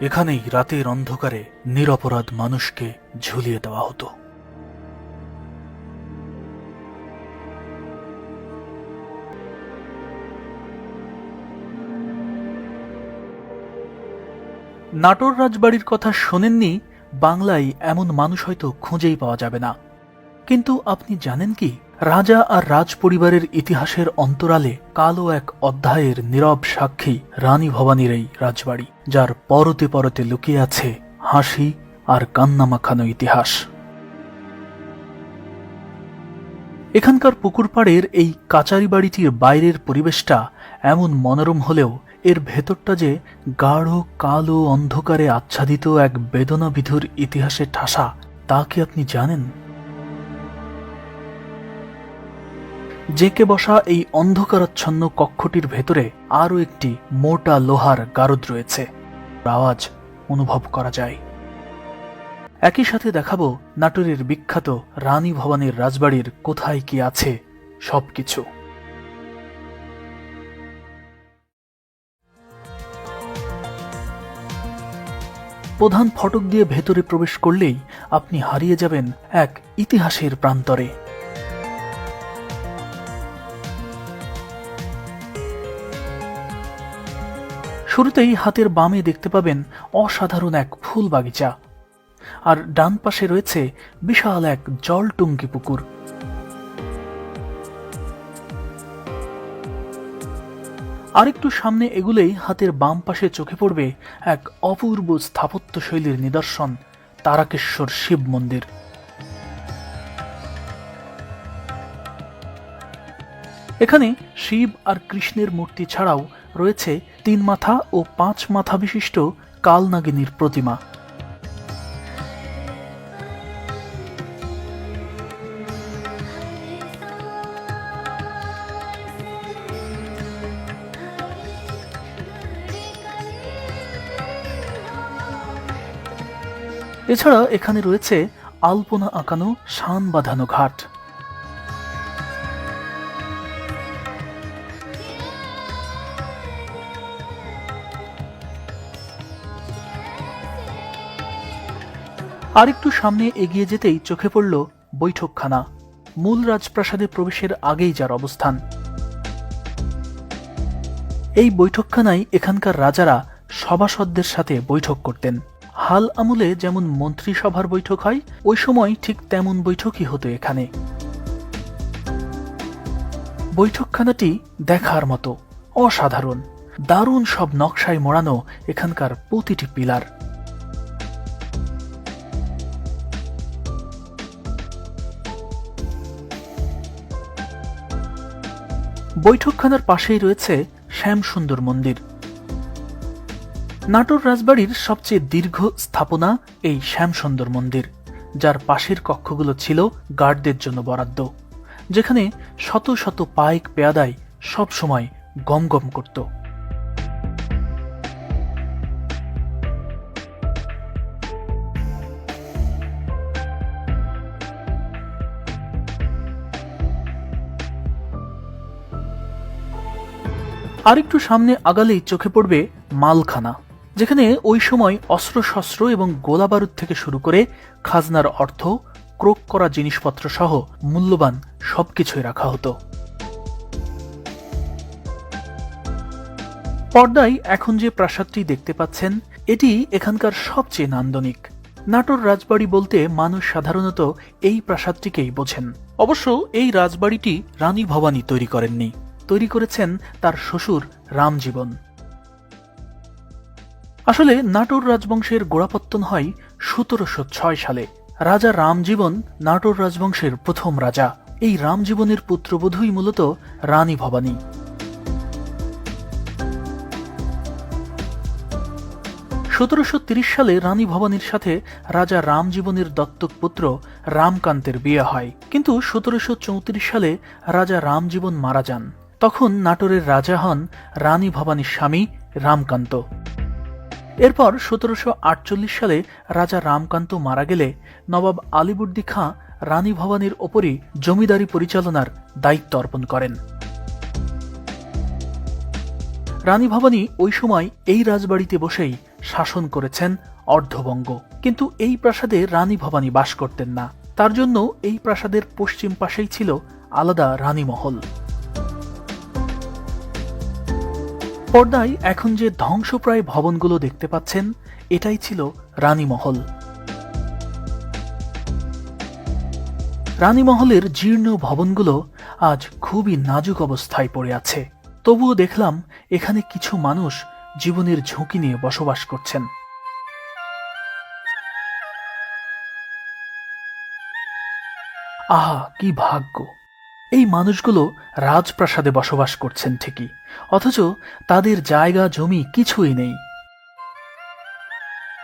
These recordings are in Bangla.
এখানেই রাতের অন্ধকারে নিরপরাধ মানুষকে ঝুলিয়ে দেওয়া হতো। নাটোর রাজবাড়ির কথা শোনেননি, বাংলায় এমন মানুষ হয়তো খুঁজেই পাওয়া যাবে না। কিন্তু আপনি জানেন কি, রাজা আর রাজ পরিবারের ইতিহাসের অন্তরালে কালো এক অধ্যায়ের নীরব সাক্ষী রানী ভবানীর এই রাজবাড়ি। যার পরতে পরতে লুকিয়ে আছে হাসি আর কান্না মাখানো ইতিহাস। এখানকার পুকুর পাড়ের এই কাচারি বাড়িটির বাইরের পরিবেশটা এমন মনোরম হলেও এর ভেতরটা যে গাঢ়, কালো অন্ধকারে আচ্ছাদিত এক বেদনাবিধুর ইতিহাসের ঠাসা, তা কি আপনি জানেন? জেঁকে বসা এই অন্ধকারাচ্ছন্ন কক্ষটির ভেতরে আরও একটি মোটা লোহার গারদ রয়েছে। আওয়াজ অনুভব করা যায়। একই সাথে দেখাবো নাটোরের বিখ্যাত রানী ভবানীর রাজবাড়ির কোথায় কি আছে সবকিছু। প্রধান ফটক দিয়ে ভেতরে প্রবেশ করলেই আপনি হারিয়ে যাবেন এক ইতিহাসের প্রান্তরে। শুরুতেই হাতের বামে দেখতে পাবেন অসাধারণ এক ফুল বাগিচা। আর ডান পাশে রয়েছে বিশাল এক জলটুঙ্গি পুকুর। আরেকটু সামনে এগুলেই হাতের বাম পাশে চোখে পড়বে এক অপূর্ব স্থাপত্য শৈলীর নিদর্শন, তারাকেশ্বর শিব মন্দির। এখানে শিব আর কৃষ্ণের মূর্তি ছাড়াও রয়েছে তিন মাথা ও পাঁচ মাথা বিশিষ্ট কালনাগিনীর প্রতিমা। এছাড়া এখানে রয়েছে আলপনা আঁকানো শান বাঁধানো ঘাট। আরেকটু সামনে এগিয়ে যেতেই চোখে পড়ল বৈঠকখানা, মূল রাজপ্রাসাদে প্রবেশের আগেই যার অবস্থান। এই বৈঠকখানায় এখানকার রাজারা সভাসদদের সাথে বৈঠক করতেন। হাল আমলে যেমন মন্ত্রিসভার বৈঠক হয়, ওই সময় ঠিক তেমন বৈঠকই হতো এখানে। বৈঠকখানাটি দেখার মতো, অসাধারণ, দারুণ সব নকশায় মোড়ানো এখানকার প্রতিটি পিলার। বৈঠকখানার পাশেই রয়েছে শ্যামসুন্দর মন্দির। নাটোর রাজবাড়ির সবচেয়ে দীর্ঘ স্থাপনা এই শ্যামসুন্দর মন্দির, যার পাশের কক্ষগুলো ছিল গার্ডদের জন্য বরাদ্দ, যেখানে শত শত পায়েক পেয়াদাই সবসময় গম করত। আরেকটু সামনে আগালেই চোখে পড়বে মালখানা, যেখানে ওই সময় অস্ত্রশস্ত্র এবং গোলাবারুদ থেকে শুরু করে খাজনার অর্থ, ক্রোক করা জিনিসপত্র সহ মূল্যবান সবকিছুই রাখা হতো। পর্দায় এখন যে প্রাসাদটি দেখতে পাচ্ছেন, এটি এখানকার সবচেয়ে নান্দনিক। নাটোর রাজবাড়ি বলতে মানুষ সাধারণত এই প্রাসাদটিকেই বোঝেন। অবশ্য এই রাজবাড়িটি রানী ভবানী তৈরি করেননি। তৈরি করেছেন তার শ্বশুর রামজীবন। আসলে নাটোর রাজবংশের গোড়াপত্তন হয় সতেরোশো ছয় সালে। রাজা রামজীবন নাটোর রাজবংশের প্রথম রাজা। এই রামজীবনের পুত্রবধূই মূলত রানী ভবানী। সতেরোশো তিরিশ সালে রানী ভবানীর সাথে রাজা রামজীবনের দত্তক পুত্র রামকান্তের বিয়ে হয়। কিন্তু সতেরোশো চৌত্রিশ সালে রাজা রামজীবন মারা যান। তখন নাটোরের রাজা হন রানী ভবানীর স্বামী রামকান্ত। এরপর সতেরোশো আটচল্লিশ সালে রাজা রামকান্ত মারা গেলে নবাব আলিবুর্দি খাঁ রানী ভবানীর ওপরই জমিদারি পরিচালনার দায়িত্ব অর্পণ করেন। রানী ভবানী ওই সময় এই রাজবাড়িতে বসেই শাসন করেছেন অর্ধবঙ্গ। কিন্তু এই প্রাসাদে রানী ভবানী বাস করতেন না। তার জন্য এই প্রাসাদের পশ্চিম পাশেই ছিল আলাদা রানীমহল। পর্দায় এখন যে ধ্বংসপ্রায় ভবনগুলো দেখতে পাচ্ছেন, এটাই ছিল রানীমহল। রানীমহলের জীর্ণ ভবনগুলো আজ খুবই নাজুক অবস্থায় পড়ে আছে। তবুও দেখলাম এখানে কিছু মানুষ জীবনের ঝুঁকি নিয়ে বসবাস করছেন। আহা, কি ভাগ্য! এই মানুষগুলো রাজপ্রাসাদে বসবাস করছেন ঠিকই। অথচ তাদের জায়গা জমি কিছুই নেই।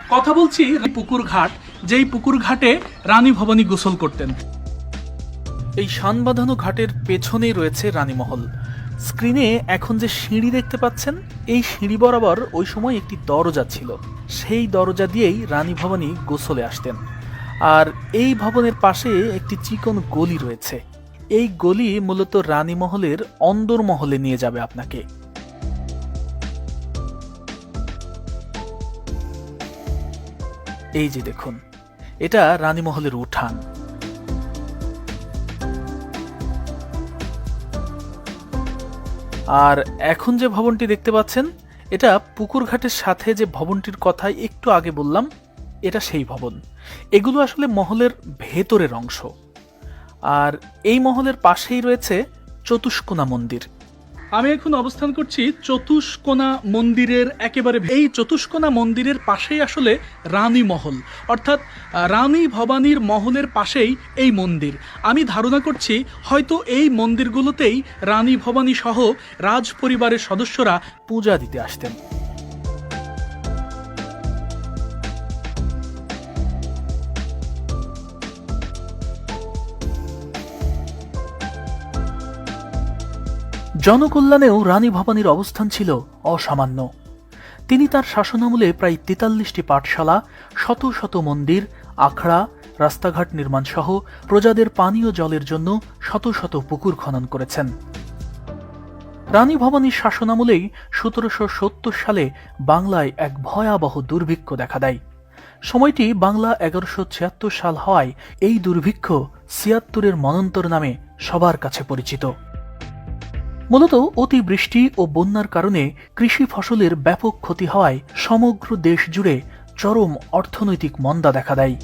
কথা বলছি পুকুর ঘাট যেই পুকুর ঘাটে রানী ভবানী গোসল করতেন। এই শান বাঁধানো ঘাটের পেছনেই রয়েছে রানীমহল। স্ক্রিনে এখন যে সিঁড়ি দেখতে পাচ্ছেন এই সিঁড়ি বরাবর ওই সময় একটি দরজা ছিল। সেই দরজা দিয়েই রানী ভবানী গোসলে আসতেন। আর এই ভবনের পাশে একটি চিকন গলি রয়েছে। এই গলি মূলত রানীমহলের অন্দরমহলে নিয়ে যাবে আপনাকে। এই যে দেখুন, এটা রানীমহলের উঠান। আর এখন যে ভবনটি দেখতে পাচ্ছেন, এটা পুকুরঘাটের সাথে যে ভবনটির কথাই একটু আগে বললাম, এটা সেই ভবন। এগুলো আসলে মহলের ভেতরের অংশ। আর এই মহলের পাশেই রয়েছে চতুষ্কোনা মন্দির। আমি এখন অবস্থান করছি চতুষ্কোনা মন্দিরের একেবারে এই চতুষ্কোনা মন্দিরের পাশেই আসলে রানী মহল। অর্থাৎ রানী ভবানীর মহলের পাশেই এই মন্দির। আমি ধারণা করছি হয়তো এই মন্দিরগুলোতেই রানী ভবানী সহ রাজ পরিবারের সদস্যরা পূজা দিতে আসতেন। জনকল্যাণেও রানী ভবানীর অবস্থান ছিল অসামান্য। তিনি তার শাসনামলে প্রায় তেতাল্লিশটি পাঠশালা, শত শত মন্দির, আখড়া, রাস্তাঘাট নির্মাণ সহ প্রজাদের পানীয় জলের জন্য শত শত পুকুর খনন করেছেন। রানী ভবানীর শাসনামলেই সতেরোশো সত্তর সালে বাংলায় এক ভয়াবহ দুর্ভিক্ষ দেখা দেয়। সময়টি বাংলা এগারোশো ছিয়াত্তর সাল হওয়ায় এই দুর্ভিক্ষ ছিয়াত্তরের মনন্তর নামে সবার কাছে পরিচিত। মূলত অতিবৃষ্টি ও বন্যার কারণে কৃষি ফসলের ব্যাপক ক্ষতি হওয়ায় সমগ্র দেশ জুড়ে চরম অর্থনৈতিক মন্দা দেখা দেয়।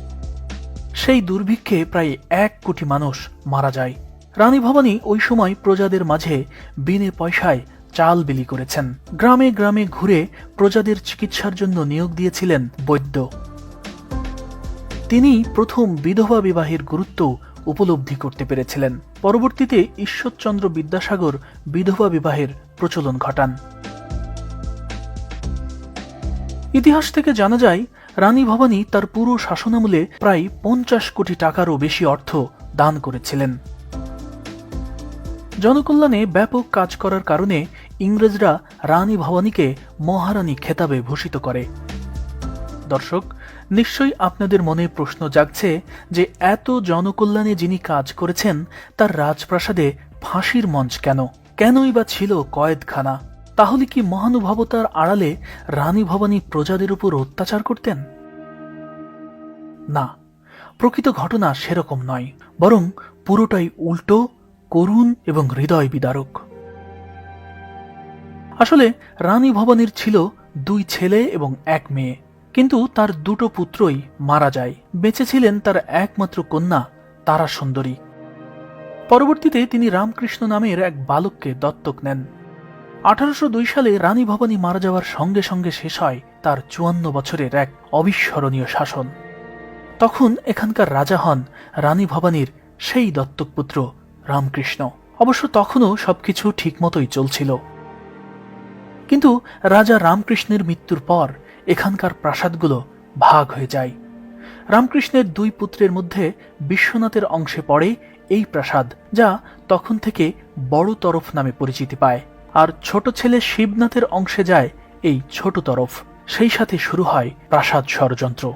সেই দুর্ভিক্ষে প্রায় এক কোটি মানুষ মারা যায়। রানী ভবানী ওই সময় প্রজাদের মাঝে বিনে পয়সায় চাল বিলি করেছেন। গ্রামে গ্রামে ঘুরে প্রজাদের চিকিৎসার জন্য নিয়োগ দিয়েছিলেন বৈদ্য। তিনি প্রথম বিধবা বিবাহের গুরুত্ব উপলব্ধি করতে পেরেছিলেন। পরবর্তীতে ঈশ্বরচন্দ্র বিদ্যাসাগর বিধবা বিবাহের প্রচলন ঘটান। ইতিহাস থেকে জানা যায়, রানী ভবানী তার পুরো শাসনামলে প্রায় পঞ্চাশ কোটি টাকারও বেশি অর্থ দান করেছিলেন। জনকল্যাণে ব্যাপক কাজ করার কারণে ইংরেজরা রানী ভবানীকে মহারানী খেতাবে ভূষিত করে। দর্শক নিশ্চয়ই আপনাদের মনে প্রশ্ন জাগছে যে এত জনকল্যাণে যিনি কাজ করেছেন, তার রাজপ্রাসাদে ফাঁসির মঞ্চ কেন? কেনই বা ছিল কয়েদখানা? তাহলে কি মহানুভবতার আড়ালে রানী ভবানী প্রজাদের উপর অত্যাচার করতেন? না, প্রকৃত ঘটনা সেরকম নয়, বরং পুরোটাই উল্টো, করুণ এবং হৃদয় বিদারক। আসলে রানী ভবানীর ছিল দুই ছেলে এবং এক মেয়ে। কিন্তু তার দুটো পুত্রই মারা যায়। বেঁচে ছিলেন তার একমাত্র কন্যা, তারা সুন্দরী। পরবর্তীতে তিনি রামকৃষ্ণ নামের এক বালককে দত্তক নেন। আঠারোশো দুই সালে রানী ভবানী মারা যাওয়ার সঙ্গে সঙ্গে শেষ হয় তার চুয়ান্ন বছরের এক অবিস্মরণীয় শাসন। তখন এখানকার রাজা হন রানী ভবানীর সেই দত্তক পুত্র রামকৃষ্ণ। অবশ্য তখনও সবকিছু ঠিকমতোই চলছিল। কিন্তু রাজা রামকৃষ্ণের মৃত্যুর পর এখানকার প্রাসাদগুলো ভাগ হয়ে যায়। রামকৃষ্ণের দুই পুত্রের মধ্যে বিশ্বনাথের অংশে পড়ে এই প্রাসাদ, যা তখন থেকে বড় তরফ নামে পরিচিতি পায়। আর ছোট ছেলে শিবনাথের অংশে যায় এই ছোট তরফ। সেই সাথে শুরু হয় প্রাসাদ ষড়যন্ত্র।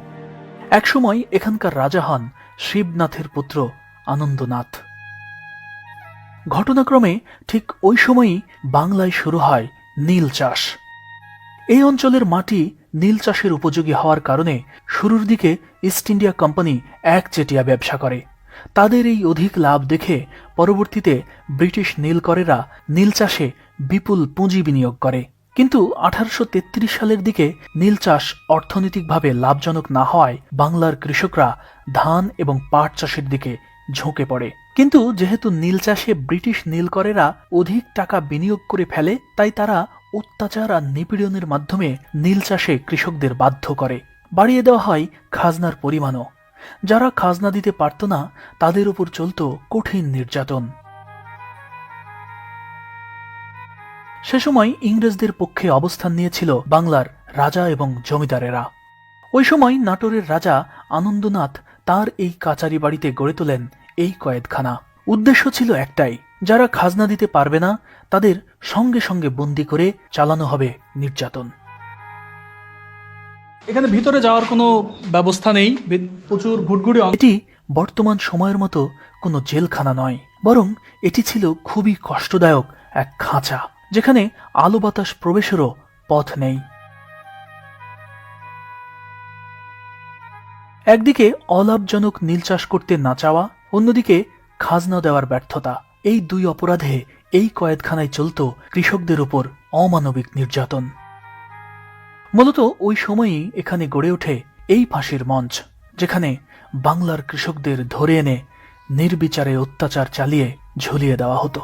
একসময় এখানকার রাজা হন শিবনাথের পুত্র আনন্দনাথ। ঘটনাক্রমে ঠিক ওই সময়ই বাংলায় শুরু হয় নীল চাষ। এই অঞ্চলের মাটি নীল চাষের উপযোগী হওয়ার কারণে শুরুর দিকে ইস্ট ইন্ডিয়া কোম্পানি একচেটিয়া ব্যবসা করে। তাদের এই অধিক লাভ দেখে পরবর্তীতে ব্রিটিশ নীলকরেরা নীল চাষে বিপুল পুঁজি বিনিয়োগ করে। কিন্তু আঠারোশো তেত্রিশ সালের দিকে নীল চাষ অর্থনৈতিকভাবে লাভজনক না হওয়ায় বাংলার কৃষকরা ধান এবং পাট চাষের দিকে ঝুঁকে পড়ে। কিন্তু যেহেতু নীল চাষে ব্রিটিশ নীলকরেরা অধিক টাকা বিনিয়োগ করে ফেলে, তাই তারা অত্যাচার আর নিপীড়নের মাধ্যমে নীল চাষে কৃষকদের বাধ্য করে। বাড়িয়ে দেওয়া হয় খাজনার পরিমাণও। যারা খাজনা দিতে পারত না, তাদের উপর চলত কঠিন নির্যাতন। সে সময় ইংরেজদের পক্ষে অবস্থান নিয়েছিল বাংলার রাজা এবং জমিদারেরা। ওই সময় নাটোরের রাজা আনন্দনাথ তার এই কাচারি বাড়িতে গড়ে তোলেন এই কয়েদখানা। উদ্দেশ্য ছিল একটাই যারা খাজনা দিতে পারবে না তাদের সঙ্গে সঙ্গে বন্দি করে চালানো হবে নির্যাতন। এখানে ভিতরে যাওয়ার কোনো ব্যবস্থা নেই প্রচুর ঘুটঘুটে এটি বর্তমান সময়ের মতো কোনো জেলখানা নয় বরং এটি ছিল খুবই কষ্টদায়ক এক খাঁচা যেখানে আলো বাতাস প্রবেশেরও পথ নেই। একদিকে অলাভজনক নীল চাষ করতে না চাওয়া অন্যদিকে খাজনা দেওয়ার ব্যর্থতা। এই দুই অপরাধে এই কয়েদখানায় চলত কৃষকদের উপর অমানবিক নির্যাতন। মূলত ওই সময়ই এখানে গড়ে ওঠে এই ফাঁসির মঞ্চ, যেখানে বাংলার কৃষকদের ধরে এনে নির্বিচারে অত্যাচার চালিয়ে ঝুলিয়ে দেওয়া হতো।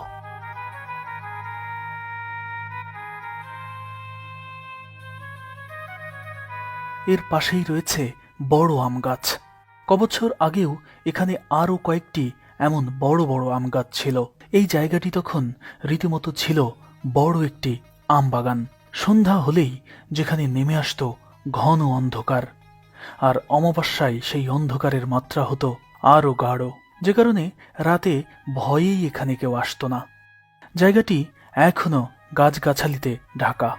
এর পাশেই রয়েছে বড় আম গাছ। কবছর আগেও এখানে আরও কয়েকটি এমন বড় বড় আম গাছ ছিল। এই জায়গাটি তখন রীতিমতো ছিল বড় একটি আম বাগান। সন্ধ্যা হলেই যেখানে নেমে আসতো ঘন অন্ধকার। আর অমাবস্যায় সেই অন্ধকারের মাত্রা হতো আরও গাঢ়। যে কারণে রাতে ভয়েই এখানে কেউ আসতো না। জায়গাটি এখনও গাছগাছালিতে ঢাকা।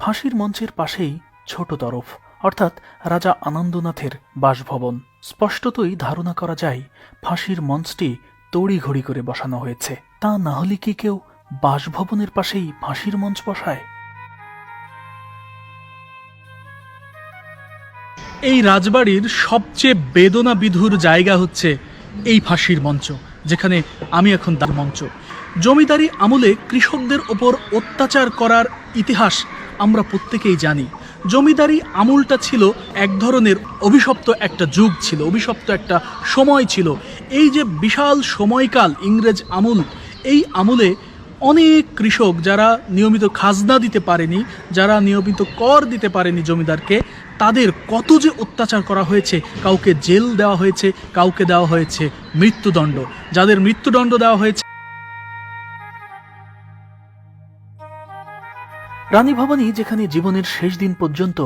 ফাঁসির মঞ্চের পাশেই ছোট তরফ, অর্থাৎ রাজা আনন্দনাথের বাসভবন। স্পষ্টতই ধারণা করা যায়, ফাঁসির মঞ্চটি তড়িঘড়ি করে বসানো হয়েছে। তা না হলে কি কেউ বাসভবনের পাশেই ফাঁসির মঞ্চ বসায়? এই রাজবাড়ির সবচেয়ে বেদনা বিধুর জায়গা হচ্ছে এই ফাঁসির মঞ্চ, যেখানে আমি এখন তার মঞ্চ। জমিদারি আমলে কৃষকদের ওপর অত্যাচার করার ইতিহাস আমরা প্রত্যেকেই জানি। জমিদারি আমলটা ছিল এক ধরনের অভিশপ্ত একটা যুগ ছিল, অভিশপ্ত একটা সময় ছিল। এই যে বিশাল সময়কাল ইংরেজ আমল, এই আমুলে অনেক কৃষক যারা নিয়মিত খাজনা দিতে পারেনি, যারা নিয়মিত কর দিতে পারেনি জমিদারকে, তাদের কত যে অত্যাচার করা হয়েছে, কাউকে জেল দেওয়া হয়েছে, কাউকে দেওয়া হয়েছে মৃত্যুদণ্ড। যাদের মৃত্যুদণ্ড দেওয়া হয়েছে রানী ভবানী যেখানে জীবনের শেষ দিন পর্যন্ত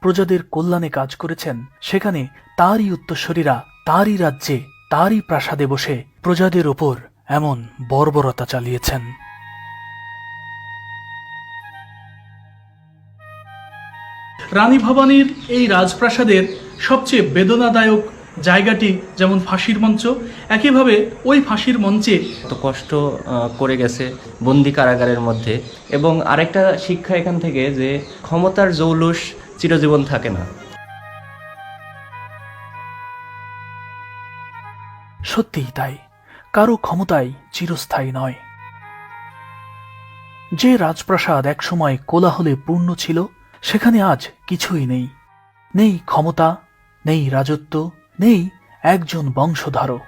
প্রজাদের কল্যাণে কাজ করেছেন, সেখানে তারই উত্তরসূরিরা, তারই রাজ্যে, তারই প্রাসাদে বসে প্রজাদের ওপর এমন বর্বরতা চালিয়েছেন। রানী ভবানীর এই রাজপ্রাসাদের সবচেয়ে বেদনাদায়ক জায়গাটি যেমন ফাঁসির মঞ্চ একইভাবে ওই ফাঁসির মঞ্চে এত কষ্ট করে গেছে বন্দি কারাগারের মধ্যে। এবং আরেকটা শিক্ষা এখান থেকে যে ক্ষমতার জৌলুস চিরজীবন থাকে না। সত্যিই তাই। কারও ক্ষমতাই চিরস্থায়ী নয়। যে রাজপ্রাসাদ একসময় কোলাহলে পূর্ণ ছিল সেখানে আজ কিছুই নেই। নেই ক্ষমতা নেই রাজত্ব নেই একজন বংশধারও।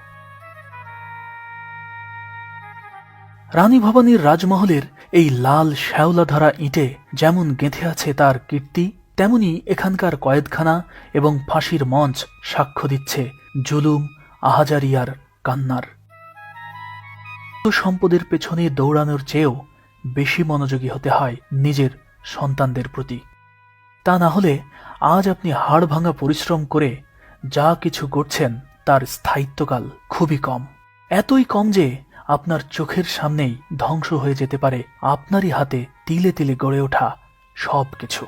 রানী ভবানীর রাজমহলের এই লাল শ্যাওলাধারা ইটে যেমন গেঁথে আছে তার কীর্তি, তেমনি এখানকার কয়েদখানা এবং ফাঁসির মঞ্চ সাক্ষ্য দিচ্ছে জুলুম আহাজারিয়ার কান্নার। সম্পদের পেছনে দৌড়ানোর চেয়েও বেশি মনোযোগী হতে হয় নিজের সন্তানদের প্রতি। তা না হলে আজ আপনি হাড় ভাঙা পরিশ্রম করে যা কিছু করছেন তার স্থায়িত্বকাল খুবই কম। এতই কম যে আপনার চোখের সামনেই ধ্বংস হয়ে যেতে পারে। আপনারই হাতে তিলে তিলে গড়ে ওঠা সব কিছু